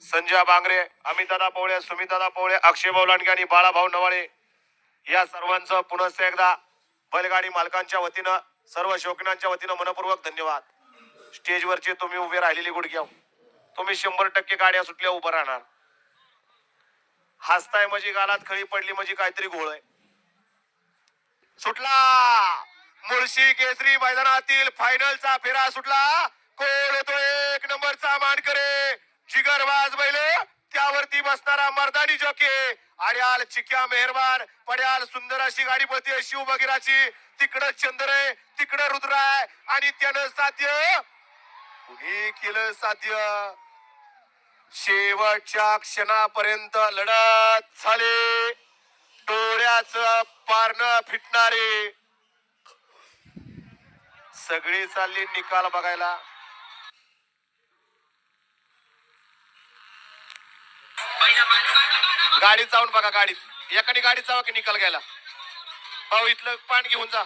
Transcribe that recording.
संजय बांगरे अमितदादा पोवळे सुमितदादा पोवळे अक्षय भाऊ लांडगे आणि बाळाभाऊ नवाळे या सर्वांचं पुनश्च एकदा बैलगाडी मालकांच्या वतीनं सर्व शौकीनांच्या वतीनं मनपूर्वक धन्यवाद. स्टेजवरचे तुम्ही उभे राहिलेली गुडघ्या तुम्ही शंभर टक्के गाड्या सुटल्या उभं राहणार. हसताय म्हणजे गालात खळी पडली म्हणजे काहीतरी घोळ आहे. सुटला! मुळशी केसरी मैदानातील फायनलचा फेरा सुटला. कोण होतो एक नंबरचा मानकरे? जिगरबाज बैल त्यावरती बसणारा मर्दानी जॉके आड्याल चिक्या मेहरबान पड्याल सुंदर अशी गाडी पळते शिव बगिराची तिकडं चंद्र आहे तिकडं रुद्र आहे आणि त्यानं साध्य कुणी केलं साध्य? शेवटच्या क्षणापर्यंत लढत झाले. डोळ्याच पारण फिटणारे सगळी चालली निकाल बघायला. गाडीत जाऊन बघा गाडीत. एकाने गाडीत जावा की निकाल घ्यायला? भाऊ इथलं पान घेऊन जा.